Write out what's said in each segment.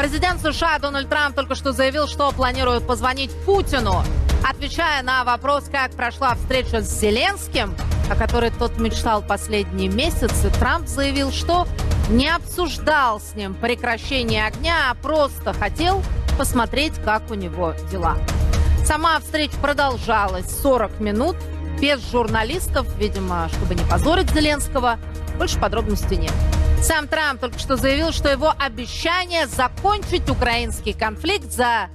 Президент США Дональд Трамп только что заявил, что планирует позвонить Путину. Отвечая на вопрос, как прошла встреча с Зеленским, о которой тот мечтал последние месяцы, Трамп заявил, что не обсуждал с ним прекращение огня, а просто хотел посмотреть, как у него дела. Сама встреча продолжалась 40 минут, без журналистов, видимо, чтобы не позорить Зеленского. Больше подробностей нет. Сам Трамп только что заявил, что его обещание закончить украинский конфликт за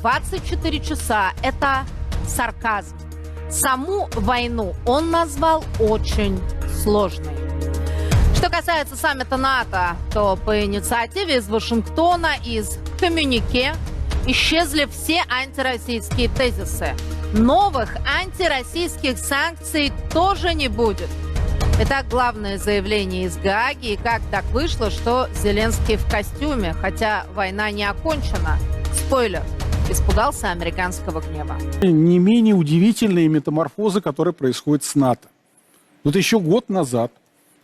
24 часа – это сарказм. Саму войну он назвал очень сложной. Что касается саммита НАТО, то по инициативе из Вашингтона, из коммюнике исчезли все антироссийские тезисы. Новых антироссийских санкций тоже не будет. Итак, главное заявление из Гааги. И как так вышло, что Зеленский в костюме, хотя война не окончена. Спойлер. Испугался американского гнева. Не менее удивительные метаморфозы, которые происходят с НАТО. Вот еще год назад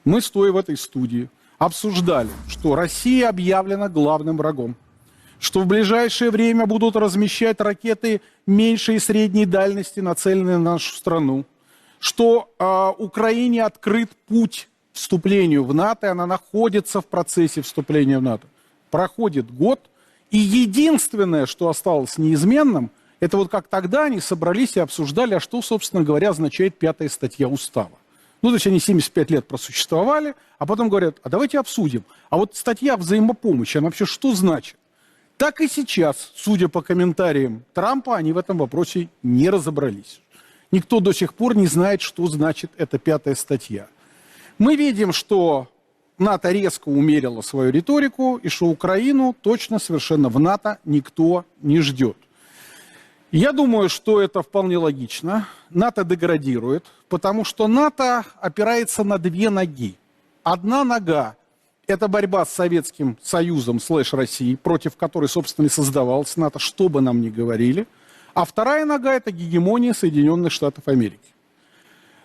мы, стоя в этой студии, обсуждали, что Россия объявлена главным врагом, что в ближайшее время будут размещать ракеты меньшей и средней дальности, нацеленные на нашу страну, что э, Украине открыт путь вступлению в НАТО, и она находится в процессе вступления в НАТО. Проходит год, и единственное, что осталось неизменным, это вот как тогда они собрались и обсуждали, а что, собственно говоря, означает пятая статья Устава. Ну, то есть они 75 лет просуществовали, а потом говорят, а давайте обсудим. А вот статья взаимопомощи, она вообще что значит? Так и сейчас, судя по комментариям Трампа, они в этом вопросе не разобрались. Никто до сих пор не знает, что значит эта пятая статья. Мы видим, что НАТО резко умерило свою риторику, и что Украину точно совершенно в НАТО никто не ждет. Я думаю, что это вполне логично. НАТО деградирует, потому что НАТО опирается на две ноги. Одна нога – это борьба с Советским Союзом слэш Россией, против которой, собственно, и создавалась НАТО, что бы нам ни говорили. А вторая нога – это гегемония Соединенных Штатов Америки.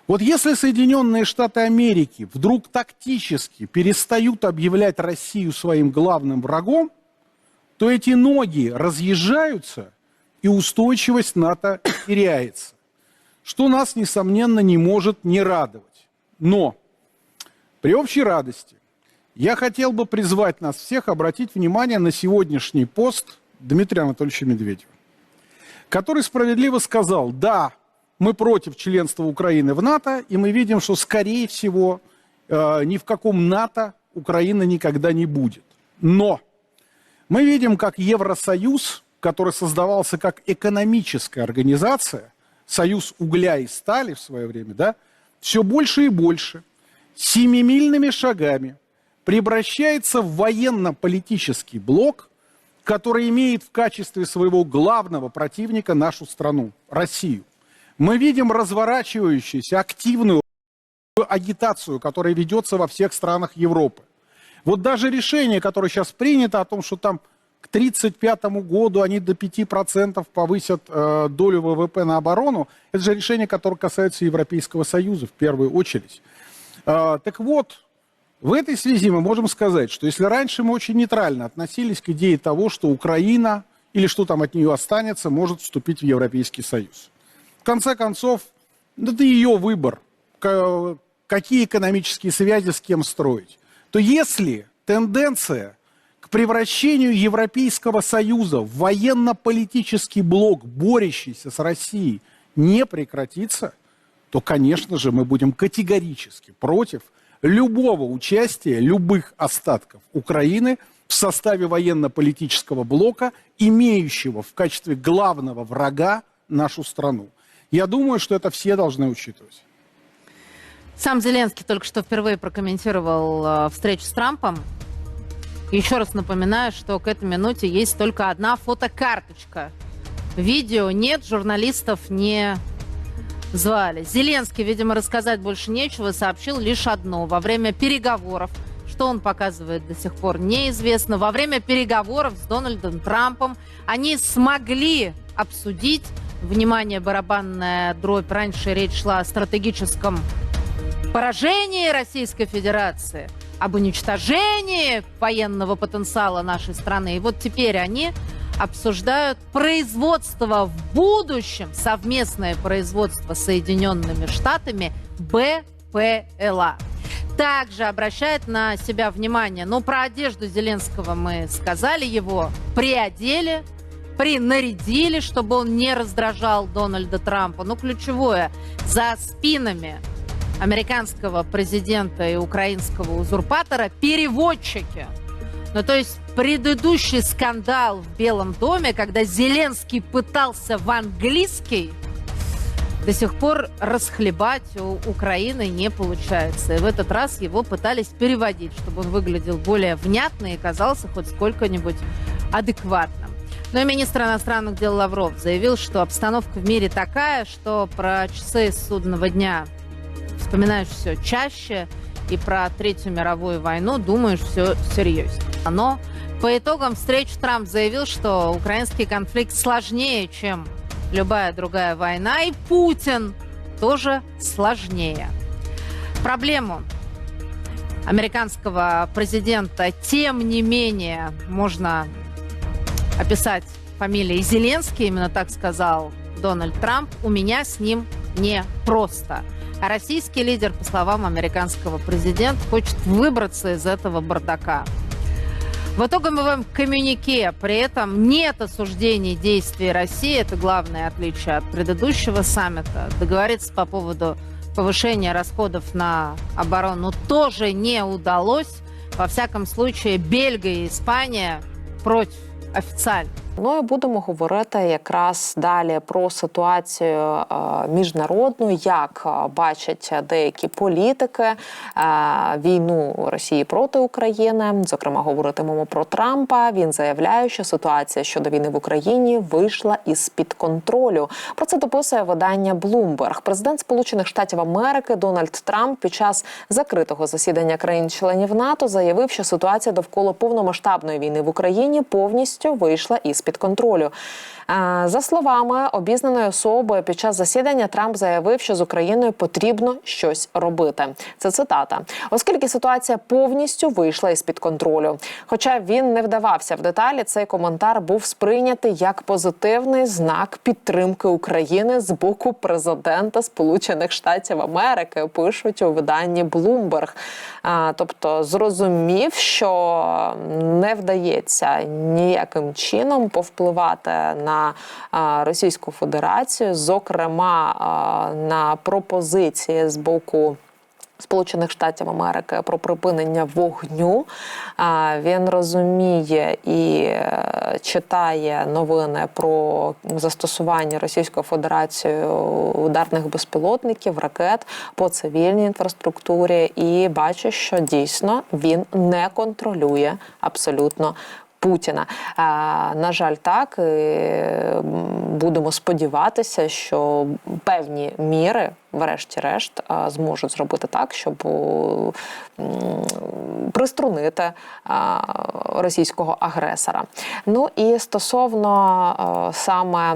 Вот если Соединенные Штаты Америки вдруг тактически перестают объявлять Россию своим главным врагом, то эти ноги разъезжаются, и устойчивость НАТО теряется. Что нас, несомненно, не может не радовать. Но при общей радости я хотел бы призвать нас всех обратить внимание на сегодняшний пост Дмитрия Анатольевича Медведева, который справедливо сказал, да, мы против членства Украины в НАТО, и мы видим, что, скорее всего, э, ни в каком НАТО Украина никогда не будет. Но мы видим, как Евросоюз, который создавался как экономическая организация, союз угля и стали в свое время, да, все больше и больше, семимильными шагами превращается в военно-политический блок, который имеет в качестве своего главного противника нашу страну, Россию мы видим разворачивающуюся активную агитацию, которая ведется во всех странах Европы. Вот даже решение, которое сейчас принято о том, что там к 1935 году они до 5% повысят э, долю ВВП на оборону, это же решение, которое касается Европейского Союза в первую очередь. Э, так вот, в этой связи мы можем сказать, что если раньше мы очень нейтрально относились к идее того, что Украина или что там от нее останется, может вступить в Европейский Союз в конце концов, это ее выбор, какие экономические связи с кем строить. То если тенденция к превращению Европейского Союза в военно-политический блок, борющийся с Россией, не прекратится, то, конечно же, мы будем категорически против любого участия, любых остатков Украины в составе военно-политического блока, имеющего в качестве главного врага нашу страну. Я думаю, что это все должны учитывать. Сам Зеленский только что впервые прокомментировал э, встречу с Трампом. Еще раз напоминаю, что к этой минуте есть только одна фотокарточка. Видео нет, журналистов не звали. Зеленский, видимо, рассказать больше нечего, сообщил лишь одно. Во время переговоров, что он показывает до сих пор, неизвестно. Во время переговоров с Дональдом Трампом они смогли обсудить Внимание, барабанная дробь. Раньше речь шла о стратегическом поражении Российской Федерации. об уничтожении военного потенциала нашей страны. И вот теперь они обсуждают производство в будущем, совместное производство с Соединенными Штатами БПЛА. Также обращает на себя внимание, ну, про одежду Зеленского мы сказали, его приодели, принарядили, чтобы он не раздражал Дональда Трампа. Но ключевое, за спинами американского президента и украинского узурпатора переводчики. Ну, то есть предыдущий скандал в Белом доме, когда Зеленский пытался в английский, до сих пор расхлебать у Украины не получается. И в этот раз его пытались переводить, чтобы он выглядел более внятно и казался хоть сколько-нибудь адекватным. Но и министр иностранных дел Лавров заявил, что обстановка в мире такая, что про часы судного дня вспоминаешь все чаще, и про Третью мировую войну думаешь все серьезнее. Но по итогам встреч Трамп заявил, что украинский конфликт сложнее, чем любая другая война, и Путин тоже сложнее. Проблему американского президента, тем не менее, можно описать фамилией Зеленский, именно так сказал Дональд Трамп, у меня с ним не просто. А российский лидер, по словам американского президента, хочет выбраться из этого бардака. В итоговом коммюнике при этом нет осуждений действий России. Это главное отличие от предыдущего саммита. Договориться по поводу повышения расходов на оборону тоже не удалось. Во всяком случае, Бельгия и Испания против офіційно. І будемо говорити якраз далі про ситуацію е, міжнародну, як е, бачать деякі політики е, війну Росії проти України. Зокрема, говоритимемо про Трампа. Він заявляє, що ситуація щодо війни в Україні вийшла із під контролю. Про це дописує видання Bloomberg. Президент Сполучених Штатів Америки Дональд Трамп під час закритого засідання країн-членів НАТО заявив, що ситуація довкола повномасштабної війни в Україні повністю вийшла із під контролю. Е, За словами обізнаної особи, під час засідання Трамп заявив, що з Україною потрібно щось робити. Це цитата, оскільки ситуація повністю вийшла із під контролю. Хоча він не вдавався в деталі, цей коментар був сприйнятий як позитивний знак підтримки України з боку президента Сполучених Штатів Америки. Пишуть у виданні Bloomberg. Е, Тобто зрозумів, що не вдається ніяким чином повпливати на Російську Федерацію, зокрема на пропозиції з боку. Сполучених Штатів Америки про припинення вогню він розуміє і е, читає новини про застосування Російською Федерацією ударних безпілотників, ракет по цивільній інфраструктурі, і бачить, що дійсно він не контролює абсолютно Путіна. На жаль, так будемо сподіватися, що певні міри, врешті-решт, зможуть зробити так, щоб приструнити російського агресора. Ну і стосовно саме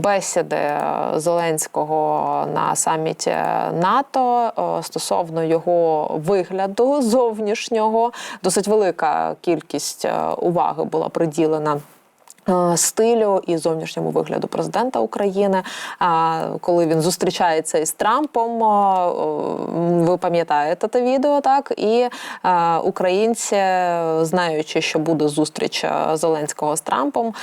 бесіди Зеленського на саміті НАТО стосовно його вигляду зовнішнього, досить велика кількість е, уваги була приділена. Е, Стилю і зовнішньому вигляду президента України, А, коли він зустрічається із Трампом, ви пам'ятаєте те відео, так і українці, знаючи, що буде зустріч Зеленського з Трампом,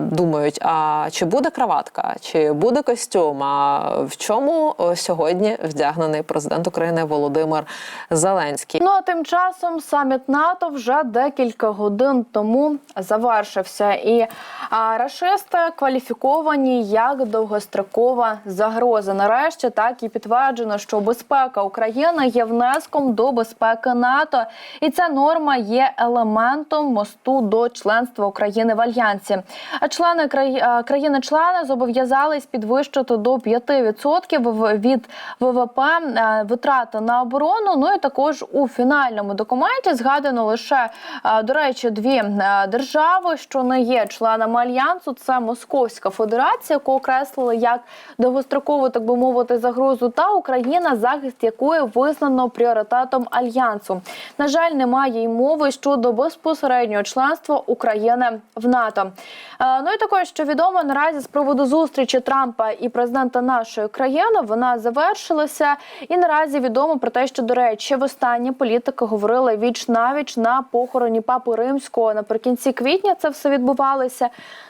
думають: а чи буде краватка, чи буде костюм? А в чому сьогодні вдягнений президент України Володимир Зеленський? Ну а тим часом саміт НАТО вже декілька годин тому завершився, і а, рашисти кваліфіковані як довгострокова загроза. Нарешті так і підтверджено, що безпека України є внеском до безпеки НАТО, і ця норма є елементом мосту до членства України в альянсі. А члени краї- країни-члени зобов'язались підвищити до 5% в- від ВВП е, витрати на оборону. Ну і також у фінальному документі згадано лише е, до речі дві е, держави, що не є країнами-членами альянсу це Московська Федерація, яку окреслили як довгострокову, так би мовити, загрозу, та Україна, захист якої визнано пріоритетом альянсу. На жаль, немає й мови щодо безпосереднього членства України в НАТО. Е, Ну і також що відомо наразі з приводу зустрічі Трампа і президента нашої країни вона завершилася. І наразі відомо про те, що до речі, в востаннє політики говорили віч навіч на похороні папи римського наприкінці квітня. Це все відбувалося.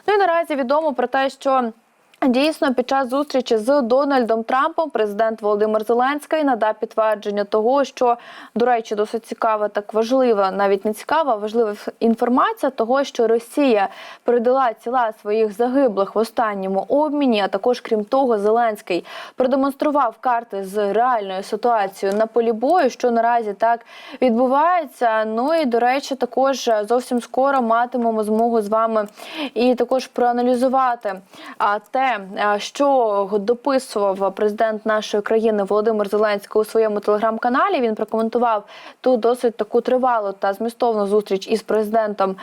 Ну і наразі відомо про те, що. Дійсно, під час зустрічі з Дональдом Трампом президент Володимир Зеленський надав підтвердження того, що до речі, досить цікава, так важлива, навіть не цікава, важлива інформація того, що Росія передала тіла своїх загиблих в останньому обміні. А також, крім того, Зеленський продемонстрував карти з реальною ситуацією на полі бою, що наразі так відбувається. Ну і до речі, також зовсім скоро матимемо змогу з вами і також проаналізувати а те, що дописував президент нашої країни Володимир Зеленський у своєму телеграм-каналі. Він прокоментував ту досить таку тривалу та змістовну зустріч із президентом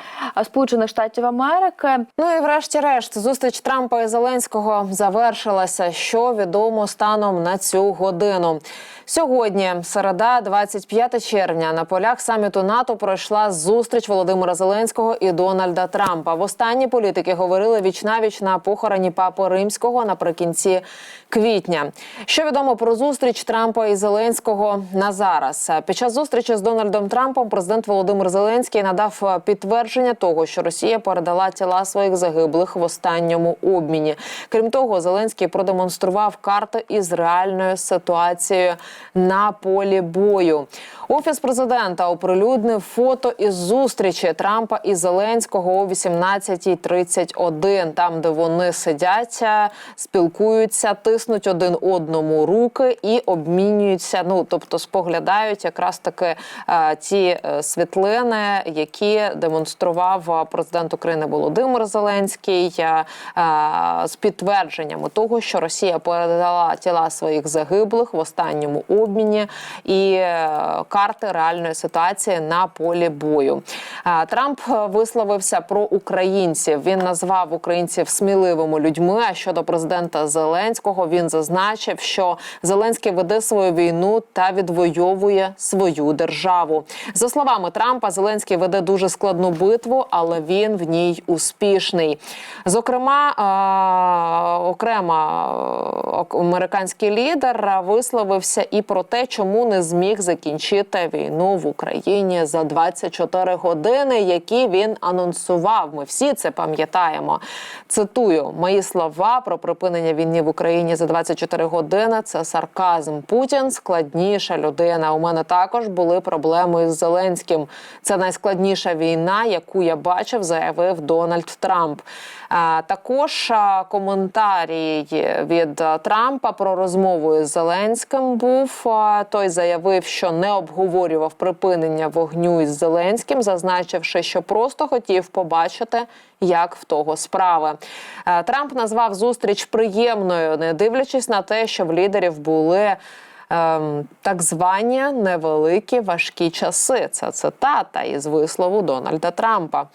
Сполучених Штатів Америки. Ну і врешті-решт, зустріч Трампа і Зеленського завершилася. Що відомо станом на цю годину. Сьогодні, середа, 25 червня, на полях саміту НАТО пройшла зустріч Володимира Зеленського і Дональда Трампа. Востаннє політики говорили віч-навіч на похороні папи римського наприкінці квітня. Що відомо про зустріч Трампа і Зеленського на зараз? Під час зустрічі з Дональдом Трампом президент Володимир Зеленський надав підтвердження того, що Росія передала тіла своїх загиблих в останньому обміні. Крім того, Зеленський продемонстрував карти із реальною ситуацією на полі бою. Офіс президента оприлюднив фото із зустрічі Трампа і Зеленського о 18.31, там, де вони сидять, е, спілкуються, тиснуть один одному руки і обмінюються. Ну тобто споглядають якраз таки е, ті е, світлини, які демонстрував е, президент України Володимир Зеленський е, е, з підтвердженнями того, що Росія передала тіла своїх загиблих в останньому обміні і е, карти реальної ситуації на полі бою. Е, Трамп е, висловився про українців. Він назвав українців сміливими людьми. Щодо президента Зеленського він зазначив, що Зеленський веде свою війну та відвоює свою державу. За словами Трампа, Зеленський веде дуже складну битву, але він в ній успішний. Зокрема, окремо американський лідер висловився і про те, чому не зміг закінчити війну в Україні за 24 години, які він анонсував. Ми всі це пам'ятаємо. Цитую мої слова про припинення війни в Україні за 24 години. Це сарказм. Путін складніша людина. У мене також були проблеми із Зеленським. Це найскладніша війна, яку я бачив, заявив Дональд Трамп. Також а, коментарій від Трампа про розмову із Зеленським був. Той заявив, що не обговорював припинення вогню із Зеленським, зазначивши, що просто хотів побачити, як в того справи. Трамп назвав зустріч приємною, не дивлячись на те, що в лідерів були. Ем, Так звані невеликі важкі часи. Це цитата із вислову Дональда Трампа.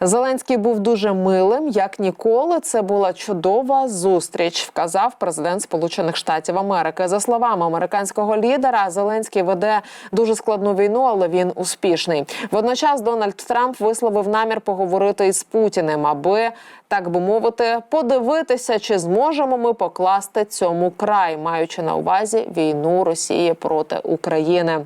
Зеленський був дуже милим, як ніколи. Це була чудова зустріч, вказав президент Сполучених Штатів Америки. За словами американського лідера, Зеленський веде дуже складну війну, але він успішний. Водночас Дональд Трамп висловив намір поговорити із Путіним, аби так би мовити, подивитися, чи зможемо ми покласти цьому край, маючи на увазі війну Росії проти України.